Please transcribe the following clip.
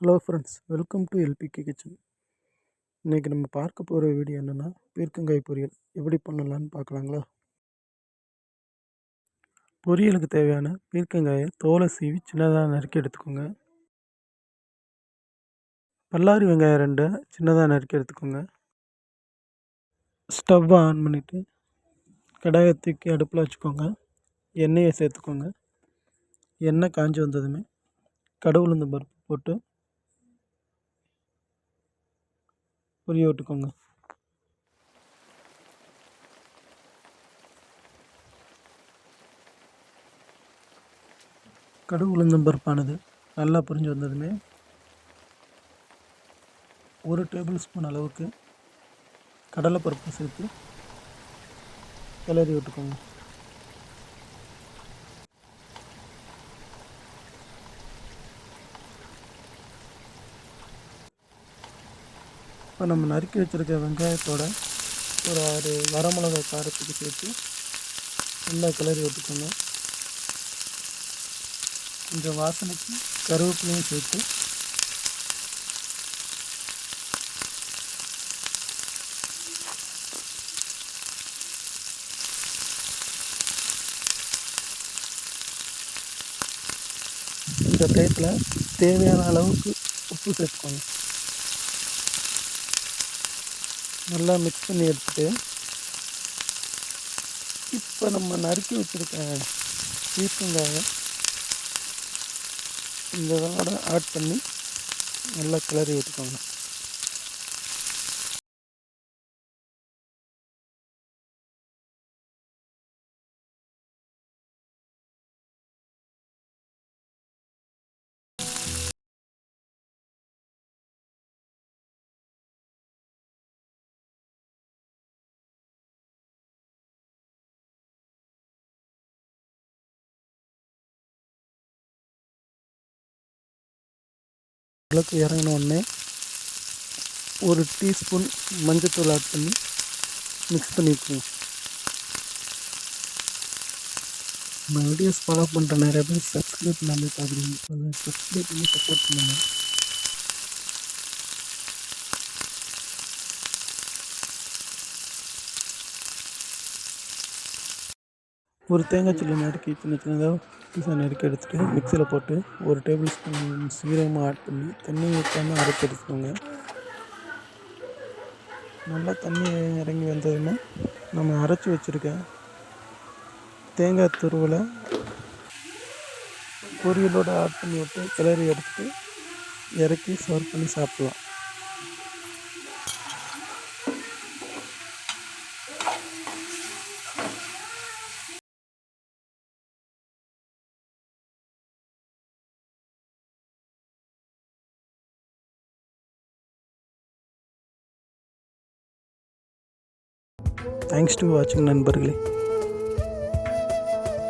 Hello friends welcome to LPK kitchen இன்றைக்கி நம்ம பார்க்க போகிற வீடியோ என்னென்னா பீர்க்கங்காய் பொரியல். எப்படி பண்ணலான்னு பார்க்கலாங்களா? பொரியலுக்கு தேவையான பீர்க்கங்காயை தோலை சீவி சின்னதாக நறுக்கி எடுத்துக்கோங்க. பல்லாரி வெங்காயம் ரெண்டை சின்னதாக நறுக்கி எடுத்துக்கோங்க. ஸ்டவ்வை ஆன் பண்ணிவிட்டு கடாயை தூக்கி அடுப்பில் வச்சுக்கோங்க. எண்ணெயை சேர்த்துக்கோங்க. எண்ணெய் காஞ்சி வந்ததுமே கடுகு பருப்பு போட்டு புரிய விட்டுக்கோங்க. கடுகு உளுந்தம் பருப்பானது நல்லா புரிஞ்சு வந்ததுமே ஒரு டேபிள் ஸ்பூன் அளவுக்கு கடலைப்பருப்பு சேர்த்து கிளறி விட்டுக்கோங்க. இப்போ நம்ம நறுக்கி வச்சுருக்க வெங்காயத்தோட ஒரு ஆறு வரமிளகா காரத்துக்கு சேர்த்து நல்லா கிளறி விட்டுக்கோங்க. கொஞ்சம் வாசனைக்கு கருவேப்பிலையும் சேர்த்து இந்த டயத்தில் தேவையான அளவுக்கு உப்பு சேர்த்துக்கோங்க. நல்லா மிக்ஸ் பண்ணி எடுத்துட்டு இப்போ நம்ம நறுக்கி வச்சுருக்க பீர்க்கங்காயை இந்த இதோட ஆட் பண்ணி நல்லா கிளறி விட்டுக்கோங்க அளவுக்கு இறங்கின உடனே ஒரு டீஸ்பூன் மஞ்சத்தூள் ஆட் பண்ணி மிக்ஸ் பண்ணிக்கோங்க நான் வீடியோஸ் ஃபாலோ பண்ணுற நிறைய பேர் சப்ஸ்கிரைப் பண்ணாமல் பார்க்குறீங்க சப்ஸ்கிரைப் பண்ணி சப்போர்ட் பண்ணுங்கள் ஒரு தேங்காய் சில்லி நறுக்கி சின்ன சின்னதாக பீஸாக நறுக்கி எடுத்துகிட்டு மிக்சியில் போட்டு ஒரு டேபிள் ஸ்பூன் சீரகமாக ஆட் பண்ணி தண்ணி ஊற்றாமல் அரைச்சி எடுத்துக்கோங்க. நல்லா தண்ணி இறங்கி வந்ததுமே நம்ம அரைச்சி வச்சுருக்கேன் தேங்காய் துருவலை பொரியலோடு ஆட் பண்ணி விட்டு கிளறி எடுத்துட்டு இறக்கி சர்வ் பண்ணி சாப்பிட்லாம். ಥ್ಯಾಂಕ್ಸ್ ಟು ವಾಚಿಂಗ್ ನನ್ನ ಬರ್ಗಲಿ